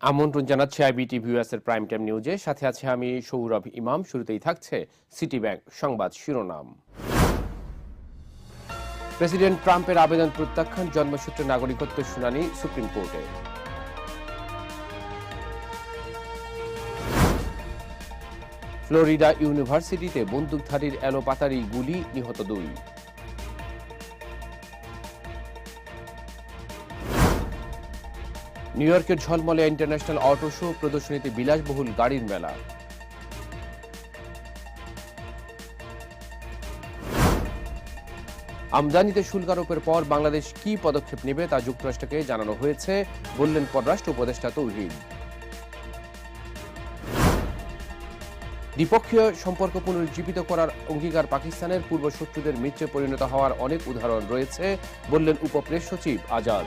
আমন্ত্রণ জানাচ্ছি iBT ভিউএসের prime time নিউজে সাথে আছে আমি সৌরভ ইমাম। শুরুতেই থাকছে সিটি ব্যাংক সংবাদ শিরোনাম। প্রেসিডেন্ট ট্রাম্পের আবেদন প্রত্যাখ্যান, জন্মসূত্রে নাগরিকত্ব শুনানি সুপ্রিম কোর্টে। ফ্লোরিডা ইউনিভার্সিটিতে বন্দুকধারীর এলোপাতারি গুলি, নিহত দুই। নিউ ইয়র্কের ঝলমলে ইন্টারন্যাশনাল অটো শো প্রদর্শনীতে বিলাসবহুল গাড়ির মেলা। আমদানিতে শুল্ক আরোপের পর বাংলাদেশ কি পদক্ষেপ নেবে তা যুক্তরাষ্ট্রকে জানানো হয়েছে, বললেন পররাষ্ট্র উপদেষ্টা তৌহিদ। দ্বিপক্ষীয় সম্পর্ক পুনরুজ্জীবিত করার অঙ্গীকার পাকিস্তানের পূর্ব শত্রুদের মিত্রে পরিণত হওয়ার অনেক উদাহরণ রয়েছে, বললেন উপপ্রেস সচিব Azad.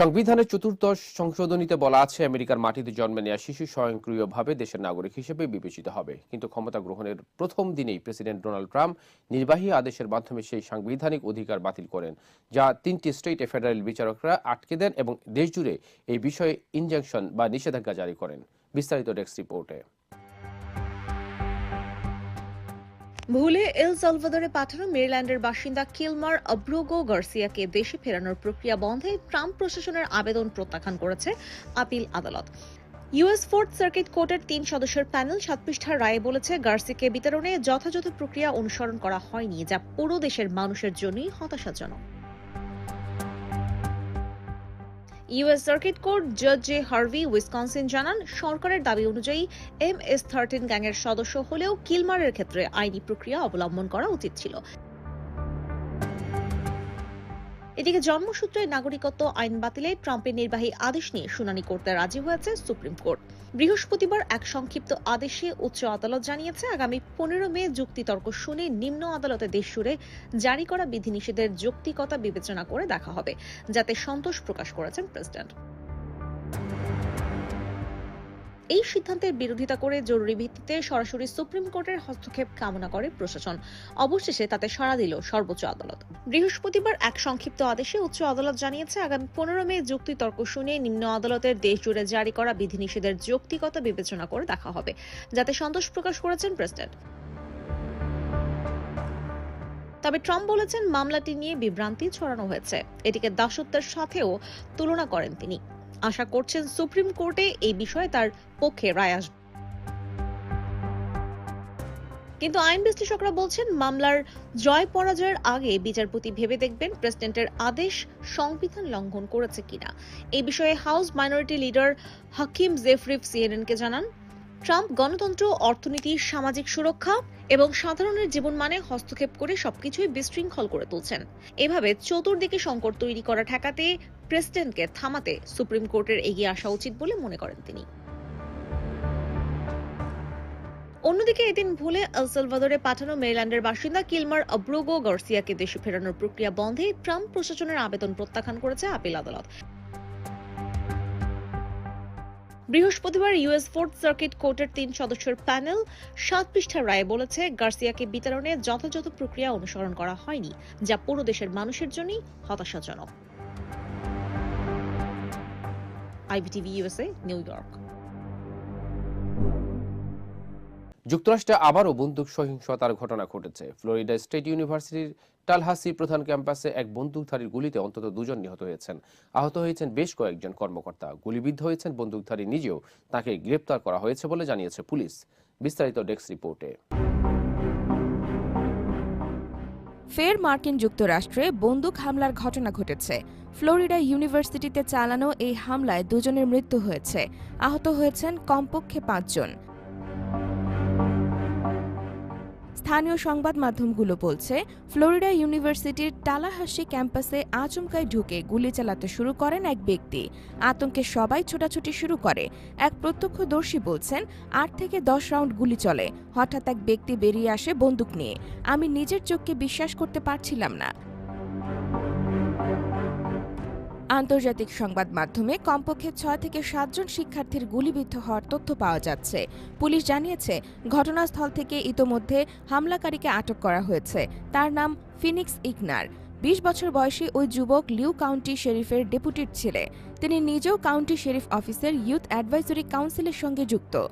সংবিধানের চতুর্দশ সংশোধনীতে বলা আছে, আমেরিকার মাটিতে জন্মে নেওয়া শিশু স্বয়ংক্রিয়ভাবে দেশের নাগরিক হিসেবে বিবেচিত হবে। কিন্তু ক্ষমতা গ্রহণের প্রথম দিনেই প্রেসিডেন্ট ডোনাল্ড ট্রাম্প নির্বাহী আদেশের মাধ্যমে সেই সাংবিধানিক অধিকার বাতিল করেন, যা তিনটি স্টেটে ফেডারেল বিচারকরা আটকে দেন এবং দেশজুড়ে এই বিষয়ে ইনজাংশন বা নিষেধাজ্ঞা জারি করেন। বিস্তারিত ডেস্ক রিপোর্টে। ভুলে এল সালভাদরে পাঠানো মেরিল্যান্ডের বাসিন্দা কিলমার অব্রোগো গার্সিয়াকে দেশে ফেরানোর প্রক্রিয়া বন্ধে ট্রাম্প প্রশাসনের আবেদন প্রত্যাখ্যান করেছে আপিল আদালত। ইউএস ফোর্থ সার্কিট কোর্টের তিন সদস্যের প্যানেল সাত পৃষ্ঠার রায়ে বলেছে, গার্সিকে বিতরণে যথাযথ প্রক্রিয়া অনুসরণ করা হয়নি, যা পুরো দেশের মানুষের জন্যই হতাশাজনক। ইউএস সার্কিট কোর্ট জজ জে হার্ভি, উইসকনসিন জানান, সরকারের দাবি অনুযায়ী এম এস থার্টিন গ্যাংয়ের সদস্য হলেও কিলমারের ক্ষেত্রে আইনি প্রক্রিয়া অবলম্বন করা উচিত ছিল। এদিকে জন্মসূত্রে নাগরিকত্ব আইন বাতিলে ট্রাম্পের নির্বাহী আদেশ নিয়ে শুনানি করতে রাজি হয়েছে সুপ্রিম কোর্ট। বৃহস্পতিবার এক সংক্ষিপ্ত আদেশে উচ্চ আদালত জানিয়েছে, আগামী পনেরো মে যুক্তিতর্ক শুনে নিম্ন আদালতে দেশ জুড়ে জারি করা বিধিনিষেধের যৌক্তিকতা বিবেচনা করে দেখা হবে, যাতে সন্তোষ প্রকাশ করেছেন প্রেসিডেন্ট। এই সিদ্ধান্তের বিরোধিতা করে জরুরি ভিত্তিতে সরাসরি সুপ্রিম কোর্টের হস্তক্ষেপ কামনা করে প্রশাসন। অবশেষে তাতে সাড়া দিল সর্বোচ্চ আদালত। বৃহস্পতিবার এক সংক্ষিপ্ত আদেশে উচ্চ আদালত জানিয়েছে, আগামী পনেরো মে যুক্তিতর্ক শুনে নিম্ন আদালতের দেশ জুড়ে জারি করা বিধিনিষেধের যৌক্তিকতা বিবেচনা করে দেখা হবে, যাতে সন্তোষ প্রকাশ করেছেন প্রেসিডেন্ট। তবে ট্রাম্প বলেছেন, মামলাটি নিয়ে বিভ্রান্তি ছড়ানো হয়েছে। এটিকে দাসত্বের সাথেও তুলনা করেন তিনি। আশা করছেন সুপ্রিম কোর্টে এই বিষয়ে তার পক্ষে রায় আসবে। কিন্তু আইন বিশ্লেষকরা বলছেন, মামলার জয় পরাজয়ের আগে বিচারপতি ভেবে দেখবেন প্রেসিডেন্টের আদেশ সংবিধান লঙ্ঘন করেছে কিনা। এই বিষয়ে house minority leader Hakeem Jeffries সিএনএনকে জানান, ট্রাম্প গণতন্ত্র, অর্থনীতি, সামাজিক সুরক্ষা এবং সাধারণের জীবন মানে হস্তক্ষেপ করে সবকিছুই বিশৃঙ্খল করে তুলছেন। এভাবে চতুর্দিকে সংকট তৈরি করা ঠেকাতে প্রেসিডেন্টকে থামাতে সুপ্রিম কোর্টের এগিয়ে আসা উচিত বলে মনে করেন তিনি। অন্যদিকে এদিন ভুলে এল সালভাদরে পাঠানো মেরিল্যান্ডের বাসিন্দা কিলমার অব্রোগো গার্সিয়াকে দেশে ফেরানোর প্রক্রিয়া বন্ধে ট্রাম্প প্রশাসনের আবেদন প্রত্যাখ্যান করেছে আপিল আদালত। বৃহস্পতিবার ইউএস ফোর্থ সার্কিট কোর্টের তিন সদস্যের প্যানেল সাত পৃষ্ঠার রায়ে বলেছে, গার্সিয়াকে বিতরণে যথাযথ প্রক্রিয়া অনুসরণ করা হয়নি, যা পুরো দেশের মানুষের জন্যই হতাশাজনক। আইবিটিভি ইউএসএ নিউ ইয়র্ক যুক্তরাষ্ট্রে আবারও বন্দুক সহিংসতার ঘটনা ঘটেছে। ফ্লোরিডা স্টেট ইউনিভার্সিটির টালহাসি প্রধান ক্যাম্পাসে এক বন্দুকধারীর গুলিতে অন্তত দুজন নিহত হয়েছেন। আহত হয়েছেন বেশ কয়েকজন কর্মকর্তা। গুলিবিদ্ধ হয়েছেন বন্দুকধারী নিজেও। তাকে গ্রেপ্তার করা হয়েছে বলে জানিয়েছে পুলিশ। বিস্তারিত ডেস্ক রিপোর্টে। ফের মার্কিন যুক্তরাষ্ট্রে বন্দুক হামলার ঘটনা ঘটেছে। ফ্লোরিডা ইউনিভার্সিটিতে চালানো এই হামলায় দুজনের মৃত্যু হয়েছে। আহত হয়েছেন কমপক্ষে পাঁচজন। স্থানীয় সংবাদ মাধ্যমগুলো বলছে, ফ্লোরিডা ইউনিভার্সিটির টালাহাসি ক্যাম্পাসে আচমকায় ঢুকে গুলি চালাতে শুরু করেন এক ব্যক্তি। আতঙ্কে সবাই ছোটাছুটি শুরু করে। এক প্রত্যক্ষদর্শী বলছেন, আট থেকে দশ রাউন্ড গুলি চলে। হঠাৎ এক ব্যক্তি বেরিয়ে আসে বন্দুক নিয়ে। আমি নিজের চোখকে বিশ্বাস করতে পারছিলাম না। আন্তর্জাতিক সংবাদ মাধ্যমে কমপক্ষে ছয় থেকে সাতজন শিক্ষার্থীর গুলিবিদ্ধ হওয়ার তথ্য পাওয়া যাচ্ছে। পুলিশ জানিয়েছে, ঘটনাস্থল থেকে ইতোমধ্যে হামলাকারীকে আটক করা হয়েছে। তার নাম ফিনিক্স ইগনার। বিশ বছর বয়সী ওই যুবক লিউ কাউন্টি শেরিফের ডেপুটির ছেলে। তিনি নিজেও কাউন্টি শেরিফ অফিসের ইউথ অ্যাডভাইজরি কাউন্সিলের সঙ্গে যুক্ত।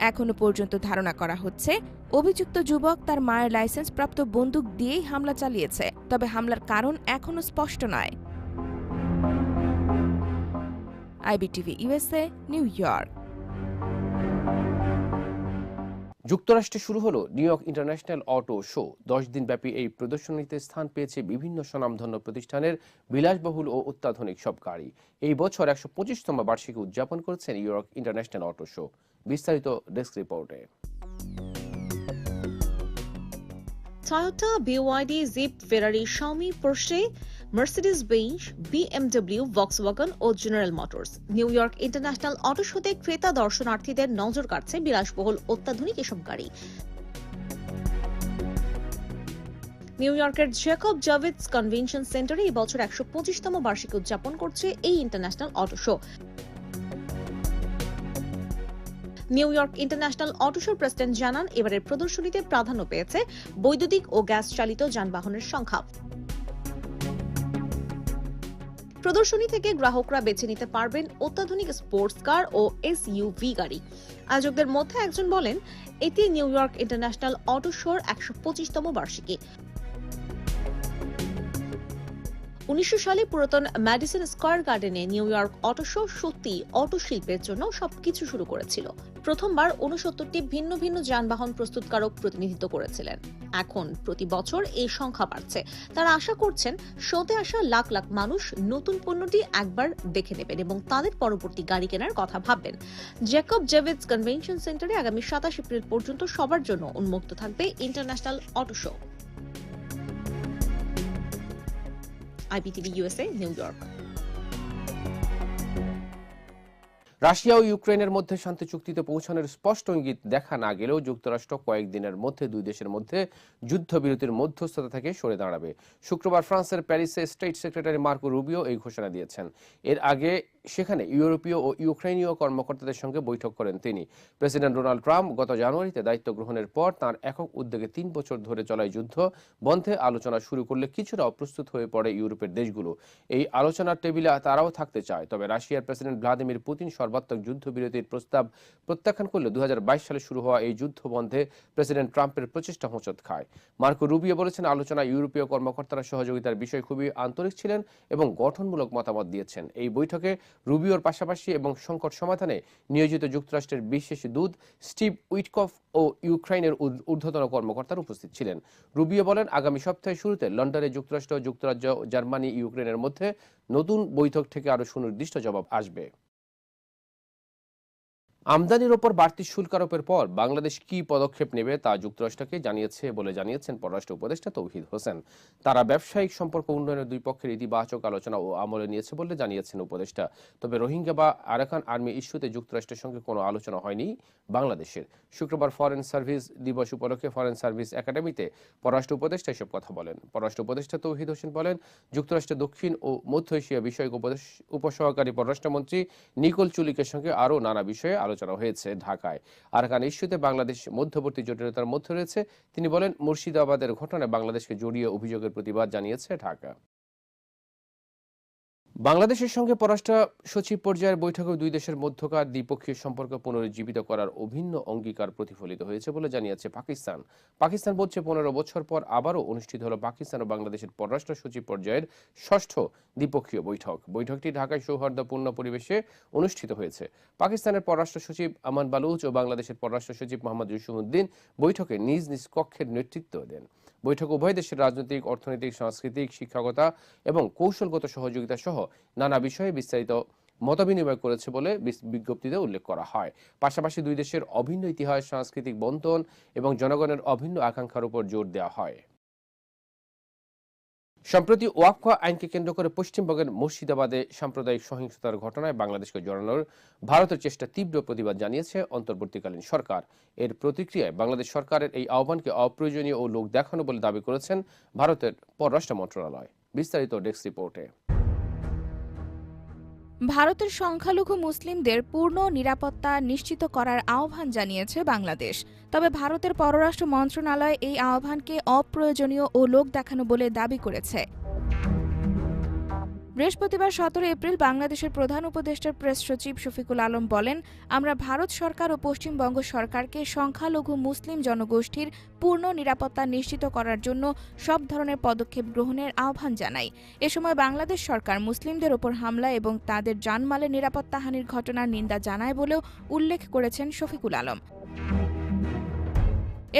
এখনও পর্যন্ত ধারণা করা হচ্ছে, অভিযুক্ত যুবক তার মায়ের লাইসেন্স প্রাপ্ত বন্দুক দিয়েই হামলা চালিয়েছে, তবে হামলার কারণ এখনও স্পষ্ট নয়। IBTV USA New York. যুক্তরাষ্ট্রে শুরু হলো New York international auto show. দশ দিনব্যাপী এই প্রদর্শনীতে স্থান পেয়েছে বিভিন্ন স্বনামধন্য প্রতিষ্ঠানের বিলাসবহুল ও অত্যাধুনিক সব গাড়ি। এই বছর একশো পঁচিশতম বার্ষিকী উদযাপন করেছে New York international auto show. বিস্তারিত ডেস্ক রিপোর্টে। Toyota BYD Jeep Ferrari Xiaomi Porsche Mercedes Benz BMW Volkswagen ও General Motors New York international auto শোতে ক্রেতা দর্শনার্থীদের নজর কাটছে বিলাসবহুল অত্যাধুনিক এসব গাড়ি। নিউ ইয়র্কের জেকব জাভিটস কনভেনশন সেন্টারে এই বছর একশো পঁচিশতম বার্ষিক উদযাপন করছে এই international auto show New York international auto শোর প্রেসিডেন্ট জানান, এবারের প্রদর্শনীতে প্রাধান্য পেয়েছে বৈদ্যুতিক ও গ্যাস চালিত যানবাহনের সংখ্যা। প্রদর্শনী থেকে গ্রাহকরা বেছে নিতে পারবেন অত্যাধুনিক স্পোর্টস কার ও এসইউভি গাড়ি। আয়োজকদের মধ্যে একজন বলেন, এটি নিউ ইয়র্ক ইন্টারন্যাশনাল অটো শোর একশো পঁচিশতম বার্ষিকী। উনিশশো সালে পুরাতন ম্যাডিসন স্কয়ার গার্ডেনে নিউ ইয়র্ক অটো শো সত্যি অটো শিল্পের জন্য সবকিছু শুরু করেছিল। প্রথমবার উনসত্তরটি ভিন্ন ভিন্ন যানবাহন প্রস্তুতকারক প্রতিনিধিত্ব করেছিলেন। এখন প্রতি বছর এই সংখ্যা বাড়ছে। তারা আশা করছেন শোতে আসা লাখ লাখ মানুষ নতুন পণ্যটি একবার দেখে নেবেন এবং তাদের পরবর্তী গাড়ি কেনার কথা ভাববেন। জ্যাকব জেভিটস কনভেনশন সেন্টারে আগামী সাতাশ এপ্রিল পর্যন্ত সবার জন্য উন্মুক্ত থাকবে international auto show IPTV USA New York Russia ও ইউক্রেনের মধ্যে শান্তি চুক্তিতে পৌঁছানোর স্পষ্ট ইঙ্গিত দেখা না গেলেও যুক্তরাষ্ট্র কয়েকদিনের মধ্যে দুই দেশের মধ্যে যুদ্ধবিরতির মধ্যস্থতা থেকে সরে দাঁড়াবে। শুক্রবার ফ্রান্সের প্যারিসে স্টেট সেক্রেটারি মার্কো রুবিও এই ঘোষণা দিয়েছেন। এর আগে সেখানে ইউরোপীয় ও ইউক্রেনীয় কর্মকর্তাদের সঙ্গে বৈঠক করেন তিনি। প্রেসিডেন্ট ডোনাল্ড ট্রাম্প গত জানুয়ারিতে দায়িত্ব গ্রহণের পর তার একক উদ্যোগে তিন বছর ধরে চলা এই যুদ্ধ, বন্ধে আলোচনা শুরু করলে কিছুটা অপ্রস্তুত হয়ে পড়ে ইউরোপের দেশগুলো। এই আলোচনার টেবিলে তারাও থাকতে চায়, তবে রাশিয়ার প্রেসিডেন্ট ভ্লাদিমির পুতিন সর্বাত্মক যুদ্ধবিরতির প্রস্তাব প্রত্যাখ্যান করলে দু হাজার বাইশ সালে শুরু হওয়া এই যুদ্ধ বন্ধে প্রেসিডেন্ট ট্রাম্পের প্রচেষ্টা হোঁচট খায়। মার্কো রুবিও বলেছেন, আলোচনায় ইউরোপীয় কর্মকর্তারা সহযোগিতার বিষয় খুবই আন্তরিক ছিলেন এবং গঠনমূলক মতামত দিয়েছেন। এই বৈঠকে রুবিওর পাশাপাশি এবং সংকট সমাধানে নিয়োজিত যুক্তরাষ্ট্রের বিশেষ দূত স্টিভ উইটকফ ও ইউক্রাইনের ঊর্ধ্বতন কর্মকর্তারা উপস্থিত ছিলেন। রুবিও বলেন, আগামী সপ্তাহের শুরুতে লন্ডনে যুক্তরাষ্ট্র যুক্তরাজ্য, জার্মানি ইউক্রেনের মধ্যে নতুন বৈঠক থেকে আরও সুনির্দিষ্ট জবাব আসবে। আমদানির ওপর বাড়তি শুল্ক আরোপের পর বাংলাদেশ কি পদক্ষেপ নেবে তা যুক্তরাষ্ট্রকে জানিয়েছে বলে জানিয়েছেন পররাষ্ট্র উপদেষ্টা তৌহিদ হোসেন। তারা ব্যবসায়িক সম্পর্ক উন্নয়নের দুই পক্ষের ইতিবাচক আলোচনা ও আমলে নিয়েছে বলে জানিয়েছেন উপদেষ্টা। তবে রোহিঙ্গা বা আরাকান আর্মি ইস্যুতে যুক্তরাষ্ট্রের সঙ্গে কোনো আলোচনা হয়নি বাংলাদেশের। শুক্রবার ফরেন সার্ভিস দিবস উপলক্ষে ফরেন সার্ভিস একাডেমিতে পররাষ্ট্র উপদেষ্টা এসব কথা বলেন। পররাষ্ট্র উপদেষ্টা তৌহিদ হোসেন বলেন যুক্তরাষ্ট্রের দক্ষিণ ও মধ্য এশিয়া বিষয়ক উপসহকারী পররাষ্ট্রমন্ত্রী নিকোল চুলিকের সঙ্গে আরও নানা বিষয়ে আলোচনা হয়েছে ঢাকায়। আরাকান ইস্যুতে বাংলাদেশ মধ্যবর্তী জটিলতার মধ্যে রয়েছে। তিনি বলেন, মুর্শিদাবাদের ঘটনায় বাংলাদেশকে জড়িয়ে অভিযোগের প্রতিবাদ জানিয়েছে ঢাকা। বাংলাদেশের সঙ্গে পররাষ্ট্র সচিব পর্যায়ের বৈঠকে দুই দেশের মধ্যকার দ্বিপক্ষীয় সম্পর্ক পুনরুজ্জীবিত করার অভিন্ন অঙ্গীকার প্রতিফলিত হয়েছে বলে জানিয়েছে পাকিস্তান। পাকিস্তান বলছে পনেরো বছর পর আবারও অনুষ্ঠিত হলো পাকিস্তান ও বাংলাদেশের পররাষ্ট্র সচিব পর্যায়ের ষষ্ঠ দ্বিপক্ষীয় বৈঠক। বৈঠকটি ঢাকায় সৌহার্দ্যপূর্ণ পরিবেশে অনুষ্ঠিত হয়েছে। পাকিস্তানের পররাষ্ট্র সচিব আমান বালুচ ও বাংলাদেশের পররাষ্ট্র সচিব মোহাম্মদ জসিমউদ্দিন বৈঠকে নিজ নিজ কক্ষের নেতৃত্ব দেন। বৈঠক উভয় দেশের রাজনৈতিক, অর্থনৈতিক, সাংস্কৃতিক, শিক্ষাগতা এবং কৌশলগত সহযোগিতা সহ নানা বিষয়ে বিস্তারিত মতবিনিময় করেছে বলে বিজ্ঞপ্তিতে উল্লেখ করা হয়। পাশাপাশি দুই দেশের অভিন্ন ইতিহাস, সাংস্কৃতিক বন্টন এবং জনগণের অভিন্ন আকাঙ্ক্ষার উপর জোর দেওয়া হয়। সম্প্রতি ওয়াক্ফা আইনকে কেন্দ্র করে পশ্চিমবঙ্গের মুর্শিদাবাদে সাম্প্রদায়িক সহিংসতার ঘটনায় বাংলাদেশকে জড়ানোর ভারতের চেষ্টা তীব্র প্রতিবাদ জানিয়েছে অন্তর্বর্তীকালীন সরকার। এর প্রতিক্রিয়ায় বাংলাদেশ সরকারের এই আহ্বানকে অপ্রয়োজনীয় ও লোক দেখানো বলে দাবি করেছেন ভারতের পররাষ্ট্র মন্ত্রণালয়। বিস্তারিত ডেস্ক রিপোর্টে। ভারতের সংখ্যালঘু মুসলিমদের পূর্ণ নিরাপত্তা নিশ্চিত করার আহ্বান জানিয়েছে বাংলাদেশ। তবে ভারতের পররাষ্ট্র মন্ত্রণালয় এই আহ্বানকে অপ্রয়োজনীয় ও লোক দেখানো বলে দাবি করেছে। বৃহস্পতিবার সতেরো এপ্রিল বাংলাদেশের প্রধান উপদেষ্টার প্রেস সচিব শফিকুল আলম বলেন, আমরা ভারত সরকার ও পশ্চিমবঙ্গ সরকারকে সংখ্যালঘু মুসলিম জনগোষ্ঠীর পূর্ণ নিরাপত্তা নিশ্চিত করার জন্য সব ধরনের পদক্ষেপ গ্রহণের আহ্বান জানাই। এ সময় বাংলাদেশ সরকার মুসলিমদের ওপর হামলা এবং তাদের জানমালের নিরাপত্তাহানির ঘটনার নিন্দা জানায় বলেও উল্লেখ করেছেন শফিকুল আলম।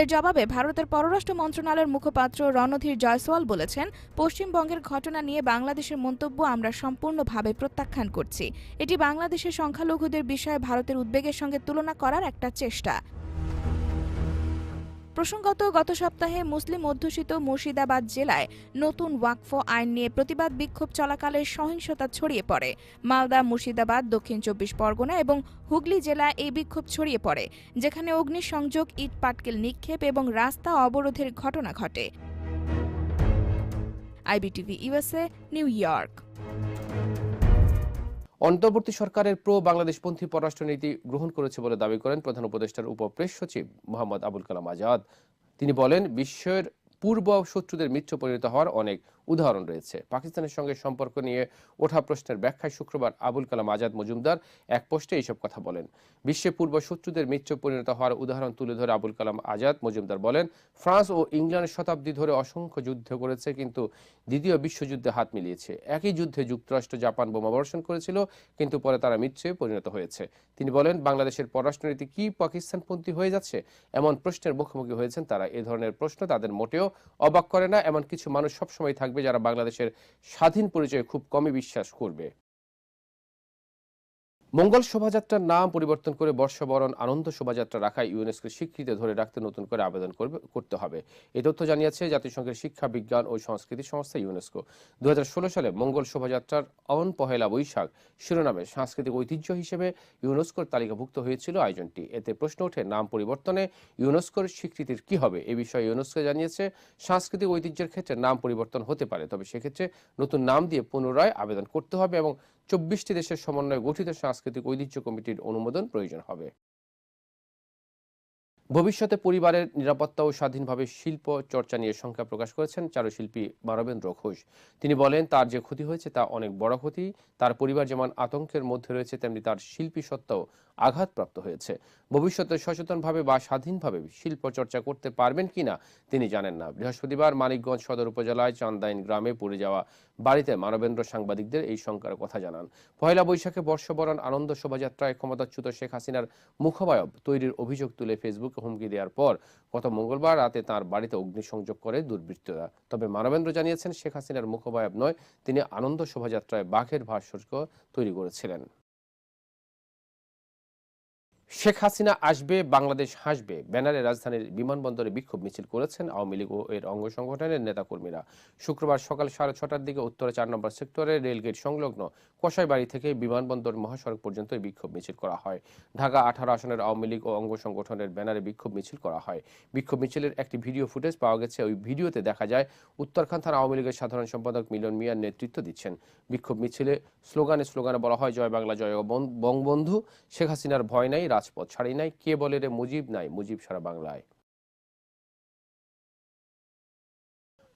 এর জবাবে ভারতের পররাষ্ট্র মন্ত্রণালয়ের মুখপাত্র রণধীর জয়সওয়াল বলেছেন, পশ্চিমবঙ্গের ঘটনা নিয়ে বাংলাদেশের মন্তব্য আমরা সম্পূর্ণভাবে প্রত্যাখ্যান করছি। এটি বাংলাদেশের সংখ্যালঘুদের বিষয়ে ভারতের উদ্বেগের সঙ্গে তুলনা করার একটা চেষ্টা। প্রসঙ্গত, গত সপ্তাহে মুসলিম অধ্যুষিত মুর্শিদাবাদ জেলায় নতুন ওয়াকফ আইন নিয়ে প্রতিবাদ বিক্ষোভ চলাকালে সহিংসতা ছড়িয়ে পড়ে। মালদা, মুর্শিদাবাদ, দক্ষিণ চব্বিশ পরগনা এবং হুগলি জেলায় এই বিক্ষোভ ছড়িয়ে পড়ে, যেখানে অগ্নিসংযোগ, ইট পাটকেল নিক্ষেপ এবং রাস্তা অবরোধের ঘটনা ঘটে। IBTV USA New York. অন্তর্বর্তী সরকারের প্রো বাংলাদেশপন্থী পররাষ্ট্রনীতি গ্রহণ করেছে বলে দাবি করেন প্রধান উপদেষ্টার উপপ্রেস সচিব মোহাম্মদ আবুল কালাম আজাদ। তিনি বলেন, বিশ্বের পূর্ব শত্রুদের মিত্র পরিণত হওয়ার অনেক উদাহরণ রয়েছে। পাকিস্তানের সঙ্গে সম্পর্ক নিয়ে ওঠা প্রশ্নের ব্যাখ্যায় শুক্রবার আবুল কালাম আজাদ মজুমদার এক পোস্টে এইসব কথা বলেন। বিশ্বে পূর্ব শত্রুদের মিত্র পরিণত হওয়ার উদাহরণ তুলে ধরে আবুল কালাম আজাদ মজুমদার বলেন, ফ্রান্স ও ইংল্যান্ড শতাব্দী ধরে অসংখ্য যুদ্ধ করেছে, কিন্তু দ্বিতীয় বিশ্বযুদ্ধে হাত মিলিয়েছে। একই যুদ্ধে যুক্তরাষ্ট্র, জাপান বোমাবর্ষণ করেছিল, কিন্তু পরে তারা মিত্রে পরিণত হয়েছে। তিনি বলেন, বাংলাদেশের পররাষ্ট্রনীতি কি পাকিস্তানপন্থী হয়ে যাচ্ছে? এমন প্রশ্নের মুখোমুখি হয়েছেন তারা। এ ধরনের প্রশ্ন তাদের মোটেও অবাক করে না। এমন কিছু মানুষ সবসময় থাকবে যারা বাংলাদেশের স্বাধীন পরিচয়ে খুব কমই বিশ্বাস করবে। মঙ্গল শোভাযাত্রার নাম পরিবর্তন করে বর্ষবরণ আনন্দ শোভাযাত্রা রাখায় ইউনেস্কোর স্বীকৃতি ধরে রাখতে নতুন করে আবেদন করবে, করতে হবে। এই তথ্য জানিয়েছে জাতিসংঘের শিক্ষা, বিজ্ঞান ও সংস্কৃতি সংস্থা ইউনেস্কো। দু হাজার ষোলো সালে মঙ্গল শোভাযাত্রার অন পহেলা বৈশাখ শিরোনামে সাংস্কৃতিক ঐতিহ্য হিসেবে ইউনেস্কোর তালিকাভুক্ত হয়েছিল আয়োজনটি। এতে প্রশ্ন ওঠে, নাম পরিবর্তনে ইউনেস্কোর স্বীকৃতির কি হবে? এ বিষয়ে ইউনেস্কো জানিয়েছে, সাংস্কৃতিক ঐতিহ্যের ক্ষেত্রে নাম পরিবর্তন হতে পারে, তবে সেক্ষেত্রে নতুন নাম দিয়ে পুনরায় আবেদন করতে হবে এবং চব্বিশটি দেশের সমন্বয়ে গঠিত সাংস্কৃতিক ঐতিহ্য কমিটির অনুমোদন প্রয়োজন হবে। ভবিষ্যতে পরিবারের নিরাপত্তা ও স্বাধীনভাবে শিল্প চর্চা নিয়ে সংখ্যা প্রকাশ করেছেন চারুশিল্পী মানবেন্দ্র ঘোষ। তিনি বলেন, তার যে ক্ষতি হয়েছে তা অনেক বড় ক্ষতি। তার পরিবার যেমন আতঙ্কের মধ্যে রয়েছে, তেমনি তার শিল্পী সত্ত্বেও আঘাতপ্রাপ্ত হয়েছে। ভবিষ্যতে সচেতনভাবে বা স্বাধীনভাবে শিল্প চর্চা করতে পারবেন কিনা তিনি জানেন না। বৃহস্পতিবার মানিকগঞ্জ সদর উপজেলায় চান্দাইন গ্রামে পড়ে যাওয়া বাড়িতে মানবেন্দ্র সাংবাদিকদের এই শঙ্কার কথা জানান। পয়লা বৈশাখে বর্ষবরণ আনন্দ শোভাযাত্রায় ক্ষমতাচ্যুত শেখ হাসিনার মুখবায়ব তৈরির অভিযোগ তুলে ফেসবুকে হুমকি দেওয়ার পর গত মঙ্গলবার রাতে তার বাড়িতে অগ্নিসংযোগ করে দুর্বৃত্তরা। তবে মানবেন্দ্র জানিয়েছেন, শেখ হাসিনার মুখবায়ব নয়, তিনি আনন্দ শোভাযাত্রায় বাঘের ভাস্কর্য তৈরি করেছিলেন। শেখ হাসিনা আসবে, বাংলাদেশ হাসবে। ব্যানারে রাজধানীর বিমানবন্দরে বিক্ষোভ মিছিল করেছেন আওয়ামী লীগ ও এর অঙ্গ সংগঠনের নেতাকর্মীরা। শুক্রবার সকাল সাড়ে ছটার দিকে উত্তরে চার নম্বর সেক্টরে রেলগেট সংলগ্ন কষাইবাড়ি থেকে বিমানবন্দর মহাসড়ক পর্যন্ত বিক্ষোভ মিছিল করা হয়। ঢাকা আঠারো আসনের আওয়ামী লীগ ও অঙ্গ সংগঠনের ব্যানারে বিক্ষোভ মিছিল করা হয়। বিক্ষোভ মিছিলের একটি ভিডিও ফুটেজ পাওয়া গেছে। ওই ভিডিওতে দেখা যায় উত্তরখান থানা আওয়ামী লীগের সাধারণ সম্পাদক মিলন মিয়ার নেতৃত্ব দিচ্ছেন। বিক্ষোভ মিছিলে স্লোগানে স্লোগানে বলা হয়, জয় বাংলা, জয় বঙ্গবন্ধু। শেখ হাসিনার ভয় নাই রাজপথ ছাড়ি নাই কে বলে রে মুজিব নাই, মুজিব সারা বাংলায়।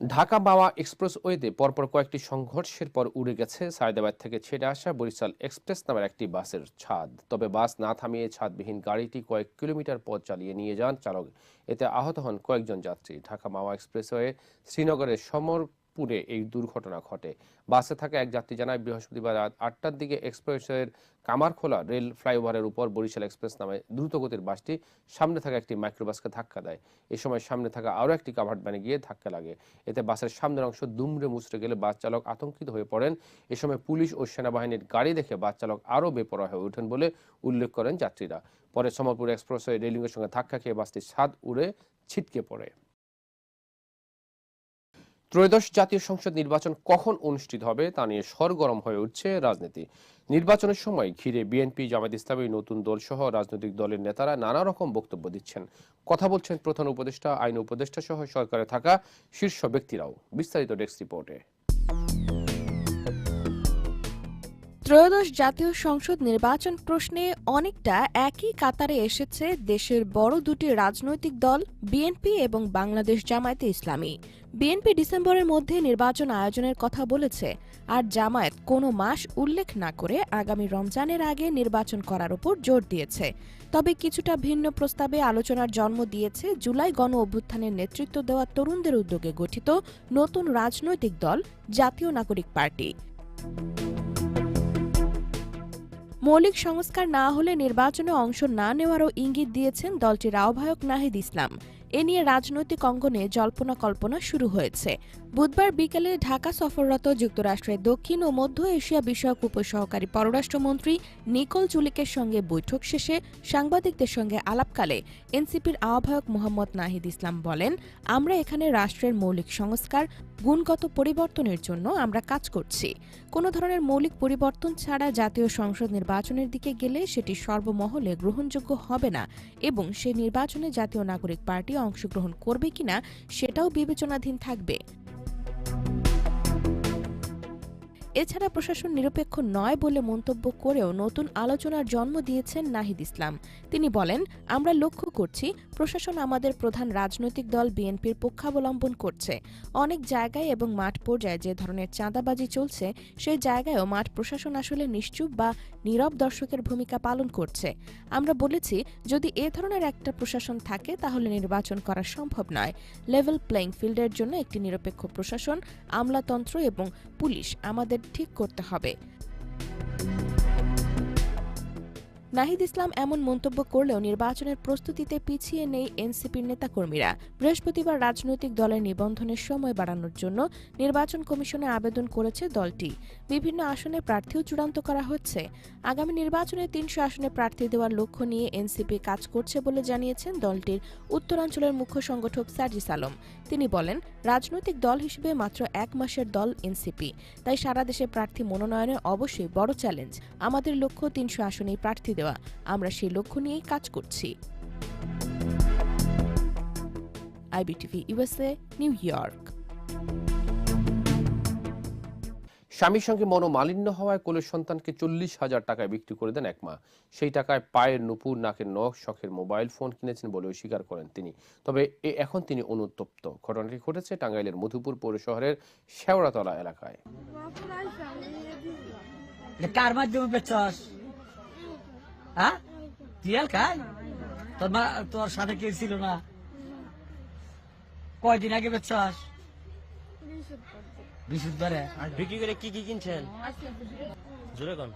ঢাকা মাওয়া এক্সপ্রেসওয়েতে পরপর কয়েকটি সংঘর্ষের পর উড়ে গেছে সায়দাবাদ থেকে ছেড়ে আসা বরিশাল এক্সপ্রেস নামের একটি বাসের ছাদ। তবে বাস না থামিয়ে ছাদবিহীন গাড়িটি কয়েক কিলোমিটার পথ চালিয়ে নিয়ে যান চালক। এতে আহত হন কয়েকজন যাত্রী। ঢাকা মাওয়া এক্সপ্রেসওয়ে শ্রীনগরের সমর পুরে এই দুর্ঘটনা ঘটে। বাসে থাকা এক যাত্রী জানায়, বৃহস্পতিবার রাত আটটার দিকে এক্সপ্রেসের কামারখোলা রেল ফ্লাইওভারের উপর বরিশাল এক্সপ্রেস নামে দ্রুতগতির বাসটি সামনে থাকা একটি মাইক্রোবাসকে ধাক্কা দেয়। এ সময় সামনে থাকা আরও একটি কাভার্ড ভ্যানে গিয়ে ধাক্কা লাগে। এতে বাসের সামনের অংশ দুমড়ে মুচড়ে গেলে বাস চালক আতঙ্কিত হয়ে পড়েন। এ সময় পুলিশ ও সেনাবাহিনীর গাড়ি দেখে বাস চালক আরও বেপরোয়া হয়ে ওঠেন বলে উল্লেখ করেন যাত্রীরা। পরে সমরপুর এক্সপ্রেসওয়ে রেলিংয়ের সঙ্গে ধাক্কা খেয়ে বাসটি ছাদ উড়ে ছিটকে পড়ে। ত্রয়োদশ জাতীয় সংসদ নির্বাচন কখন অনুষ্ঠিত হবে তা নিয়ে সরগরম হয়ে উঠছে রাজনীতি। নির্বাচনের সময় ঘিরে বিএনপি, জামায়াত ইসলামী, নতুন দল সহ রাজনৈতিক দলের নেতারা নানা রকম বক্তব্য দিচ্ছেন। কথা বলছেন প্রধান উপদেষ্টা, আইন উপদেষ্টা সহ সরকারে থাকা শীর্ষ ব্যক্তিরাও। বিস্তারিত ডেস্ক রিপোর্টে। ত্রয়োদশ জাতীয় সংসদ নির্বাচন প্রশ্নে অনেকটা একই কাতারে এসেছে দেশের বড় দুটি রাজনৈতিক দল বিএনপি এবং বাংলাদেশ জামায়াতে ইসলামী। বিএনপি ডিসেম্বরের মধ্যে নির্বাচন আয়োজনের কথা বলেছে, আর জামায়াত কোনো মাস উল্লেখ না করে আগামী রমজানের আগে নির্বাচন করার উপর জোর দিয়েছে। তবে কিছুটা ভিন্ন প্রস্তাবে আলোচনার জন্ম দিয়েছে জুলাই গণ অভ্যুত্থানের নেতৃত্ব দেওয়া তরুণদের উদ্যোগে গঠিত নতুন রাজনৈতিক দল, জাতীয় নাগরিক পার্টি। মৌলিক সংস্কার না হলে নির্বাচনে অংশ না নেওয়ারও ইঙ্গিত দিয়েছেন দলটির আহ্বায়ক নাহিদ ইসলাম। এ নিয়ে রাজনৈতিক অঙ্গনে জল্পনা কল্পনা শুরু হয়েছে। বুধবার বিকেলে ঢাকা সফররত যুক্তরাষ্ট্রের দক্ষিণ ও মধ্য এশিয়া বিষয়ক উপসহকারী পররাষ্ট্রমন্ত্রী নিকোল জুলিকের সঙ্গে বৈঠক শেষে সাংবাদিকদের সঙ্গে আলাপকালে এনসিপির আহ্বায়ক মোহাম্মদ নাহিদ ইসলাম বলেন, আমরা এখানে রাষ্ট্রের মৌলিক সংস্কার, গুণগত পরিবর্তনের জন্য আমরা কাজ করছি। কোনো ধরনের মৌলিক পরিবর্তন ছাড়া জাতীয় সংসদ নির্বাচনের দিকে গেলে সেটি সর্বমহলে গ্রহণযোগ্য হবে না এবং সে নির্বাচনে জাতীয় নাগরিক পার্টি অংশগ্রহণ করবে কিনা সেটাও বিবেচনাধীন থাকবে। এছাড়া প্রশাসন নিরপেক্ষ নয় বলে মন্তব্য করেও নতুন আলোচনার জন্ম দিয়েছেন নাহিদ ইসলাম। তিনি বলেন, আমরা লক্ষ্য করছি প্রশাসন আমাদের প্রধান রাজনৈতিক দল বিএনপির পক্ষাবলম্বন করছে। অনেক জায়গায় এবং মাঠ পর্যায়ে যে ধরনের চাঁদাবাজি চলছে, সেই জায়গায়ও মাঠ প্রশাসন আসলে নিশ্চুপ বা নীরব দর্শকের ভূমিকা পালন করছে। আমরা বলেছি, যদি এ ধরনের একটা প্রশাসন থাকে, তাহলে নির্বাচন করা সম্ভব নয়। লেভেল প্লেইং ফিল্ডের জন্য একটি নিরপেক্ষ প্রশাসন, আমলাতন্ত্র এবং পুলিশ আমাদের ঠিক করতে হবে। নাহিদ ইসলাম এমন মন্তব্য করলেও নির্বাচনের প্রস্তুতিতে পিছিয়ে নেই এনসিপির নেতাকর্মীরা। বৃহস্পতিবার রাজনৈতিক দলের নিবন্ধনের সময় বাড়ানোর জন্য নির্বাচন কমিশনে আবেদন করেছে দলটি। বিভিন্ন আসনে প্রার্থীও চূড়ান্ত করা হচ্ছে। আগামী নির্বাচনে তিনশো আসনে প্রার্থী দেওয়ার লক্ষ্য নিয়ে এনসিপি কাজ করছে বলে জানিয়েছেন দলটির উত্তরাঞ্চলের মুখ্য সংগঠক সার্জিস আলম। তিনি বলেন, রাজনৈতিক দল হিসেবে মাত্র এক মাসের দল এনসিপি। তাই সারা দেশে প্রার্থী মনোনয়নে অবশ্যই বড় চ্যালেঞ্জ। আমাদের লক্ষ্য তিনশো আসনেই প্রার্থী দেওয়া। আমরা সেই লক্ষ্য নিয়েই কাজ করছি। IBTV USA New York. স্বামীর সঙ্গে মনোমালিন্য হওয়ায় কোলের সন্তানকে চল্লিশ হাজার টাকায় বিক্রি করে দেন এক মা। সেই টাকায় পায়ের নুপুর নাকের নখ শখের মোবাইল ফোন কিনেছেন বলেও স্বীকার করেন তিনি। তবে এ এখন তিনি অনুতপ্ত। ঘটনাটি ঘটেছে টাঙ্গাইলের মধুপুর পৌর শহরের শেওড়াতলা এলাকায়। কার মাধ্যমে হ্যাঁ? টিয়াল খাই তোর মা তোর সাথে কে ছিল না। কয়দিন আগে বেচছস? বৃহস্পতিবারে। বিক্রি করে কি কি কিনছেন? জোরে কোন।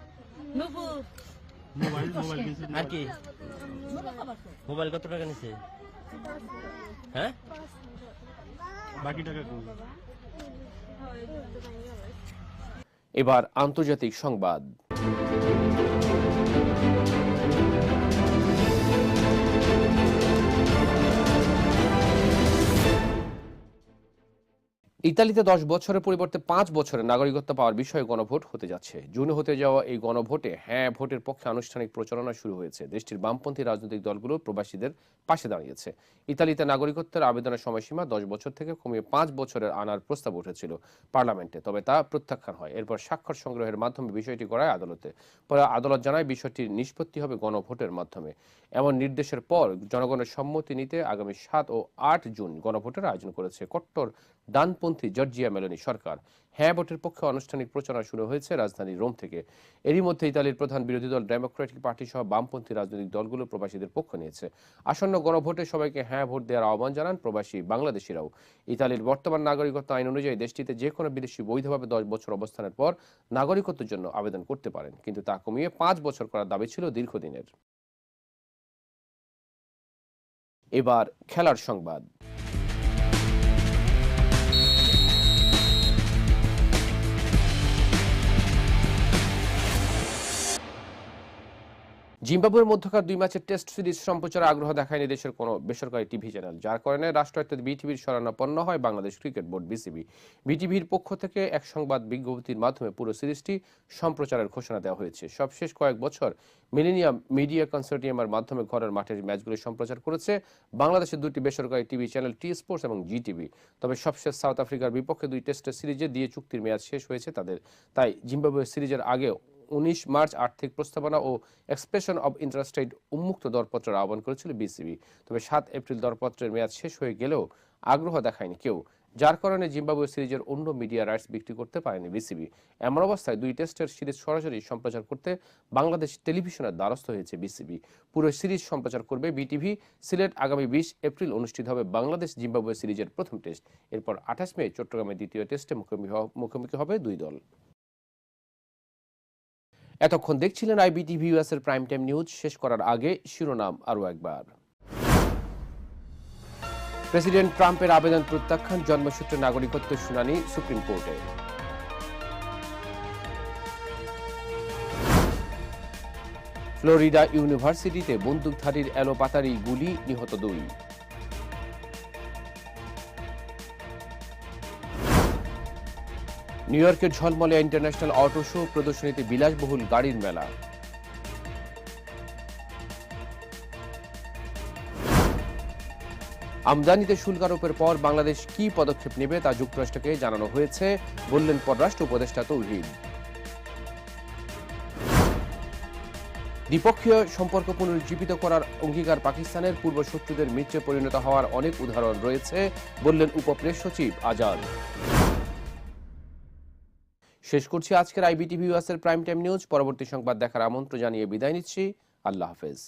আর কি? মোবাইল কত টাকা নিছে? হ্যাঁ? এবার আন্তর্জাতিক সংবাদ। ইতালিতে দশ বছরের পরিবর্তে পাঁচ বছরের নাগরিকত্ব পাওয়ার বিষয়ে গণভোট হতে যাচ্ছে। জুনে হতে যাওয়া এই গণভোটে হ্যাঁ ভোটের পক্ষে আনুষ্ঠানিক প্রচারণা শুরু হয়েছে। দেশটির বামপন্থী রাজনৈতিক দলগুলো প্রবাসীদের পাশে দাঁড়িয়েছে। ইতালিতে নাগরিকত্বের আবেদনের সময়সীমা দশ বছর থেকে কমিয়ে পাঁচ বছরের আনার প্রস্তাব উঠেছিল পার্লামেন্টে, তবে তা প্রত্যাখ্যান হয়। এরপর স্বাক্ষর সংগ্রহের মাধ্যমে বিষয়টি করায় আদালতে। পরে আদালত জানায়, বিষয়টির নিষ্পত্তি হবে গণভোটের মাধ্যমে। এমন নির্দেশের পর জনগণের সম্মতি নিতে আগামী সাত ও আট জুন গণভোটের আয়োজন করেছে কট্টর ডানপন্থী জর্জিয়া মেলোনি সরকার। হ্যাঁ ভোটের পক্ষে আনুষ্ঠানিক প্রচারণা শুরু হয়েছে রাজধানী রোম থেকে। এরই মধ্যে ইতালির প্রধান বিরোধী দল ডেমোক্রেটিক পার্টি সহ বামপন্থী রাজনৈতিক দলগুলো প্রবাসীদের পক্ষ নিয়েছে। আসন্ন গণভোটে সবাইকে হ্যাঁ ভোট দেওয়ার আহ্বান জানান প্রবাসী বাংলাদেশিরাও। ইতালির বর্তমান নাগরিকত্ব আইন অনুযায়ী দেশটিতে যে কোনো বিদেশি বৈধভাবে দশ বছর অবস্থানের পর নাগরিকত্বের জন্য আবেদন করতে পারেন। কিন্তু তা কমিয়ে পাঁচ বছর করার দাবি ছিল দীর্ঘদিনের। এবার খেলার সংবাদ। জিম্বাবুয়ের মধ্যকার দুই ম্যাচের টেস্ট সিরিজ সম্প্রচারে আগ্রহ দেখায়নি দেশের কোনো বেসরকারি টিভি চ্যানেল, যার কারণে রাষ্ট্রায়ত্ত বিটিভির শরণাপন্ন হয় বাংলাদেশ ক্রিকেট বোর্ড বিসিবি। বিটিভির পক্ষ থেকে এক সংবাদ বিজ্ঞপ্তির মাধ্যমে পুরো সিরিজটি সম্প্রচারের ঘোষণা দেওয়া হয়েছে। সবশেষ কয়েক বছর মিলেনিয়াম মিডিয়া কনসোর্টিয়ামের মাধ্যমে ঘরের মাঠের ম্যাচগুলি সম্প্রচার করেছে বাংলাদেশের দুটি বেসরকারি টিভি চ্যানেল টি স্পোর্টস এবং জি টিভি তবে সবশেষ সাউথ আফ্রিকার বিপক্ষে দুই টেস্টের সিরিজে দিয়ে চুক্তির মেয়াদ শেষ হয়েছে তাদের। তাই জিম্বাবুয়ে সিরিজের আগেও উনিশ মার্চ আর্থিক প্রস্তাবনা ও এক্সপ্রেশন অব ইন্টারেস্টেড উন্মুক্ত দরপত্রের আহ্বান করেছিল বিসিবি। তবে সাত এপ্রিল দরপত্রের মেয়াদ শেষ হয়ে গেলেও আগ্রহ দেখায়নি কেউ, যার কারণে জিম্বাবুয়ে সিরিজের অন্য মিডিয়া রাইটস বিক্রি করতে পারেনি বিসিবি। এমন অবস্থায় দুই টেস্টের সিরিজ সরাসরি সম্প্রচার করতে বাংলাদেশ টেলিভিশনের দ্বারস্থ হয়েছে বিসিবি। পুরো সিরিজ সম্প্রচার করবে বিটিভি, সিলেট আগামী বিশ এপ্রিল অনুষ্ঠিত হবে বাংলাদেশ জিম্বাবুয়ে সিরিজের প্রথম টেস্ট। এরপর আঠাশ মে চট্টগ্রামের দ্বিতীয় টেস্টে মুখোমুখি হবে দুই দল। এতক্ষণ দেখছিলেন আইবিটিভি ইউএস এর প্রাইম টাইম নিউজ শেষ করার আগে শিরোনাম আরও একবার। প্রেসিডেন্ট ট্রাম্পের আবেদন প্রত্যাখ্যান, জন্মসূত্রে নাগরিকত্বের শুনানি সুপ্রিম কোর্টে। ফ্লোরিডা ইউনিভার্সিটিতে বন্দুকধারীর এলোপাতারি গুলি, নিহত দুই। নিউ ইয়র্কের ঝলমলে ইন্টারন্যাশনাল অটো শো প্রদর্শনীতে বিলাসবহুল গাড়ির মেলা। আমদানিতে শুল্ক আরোপের পর বাংলাদেশ কি পদক্ষেপ নেবে তা যুক্তরাষ্ট্রকে জানানো হয়েছে, বললেন পররাষ্ট্র উপদেষ্টা তৌহিদ। দ্বিপক্ষীয় সম্পর্ক পুনরুজ্জীবিত করার অঙ্গীকার পাকিস্তানের পূর্ব শত্রুদের মিত্রে পরিণত হওয়ার অনেক উদাহরণ রয়েছে, বললেন উপপ্রেস সচিব আজাদ। শেষ করছি আজকের আইবিটিভি ইউএসের প্রাইম টাইম নিউজ পরবর্তী সংবাদ দেখার আমন্ত্রণ জানিয়ে বিদায় নিচ্ছি। আল্লাহ হাফেজ।